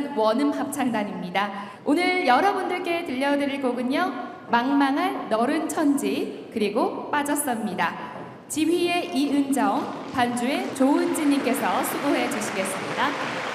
부산 원음 합창단입니다. 오늘 여러분들께 들려드릴 곡은요. 망망한 너른 천지 그리고 빠졌습니다. 지휘의 이은정, 반주의 조은지님께서 수고해 주시겠습니다.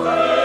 Hooray!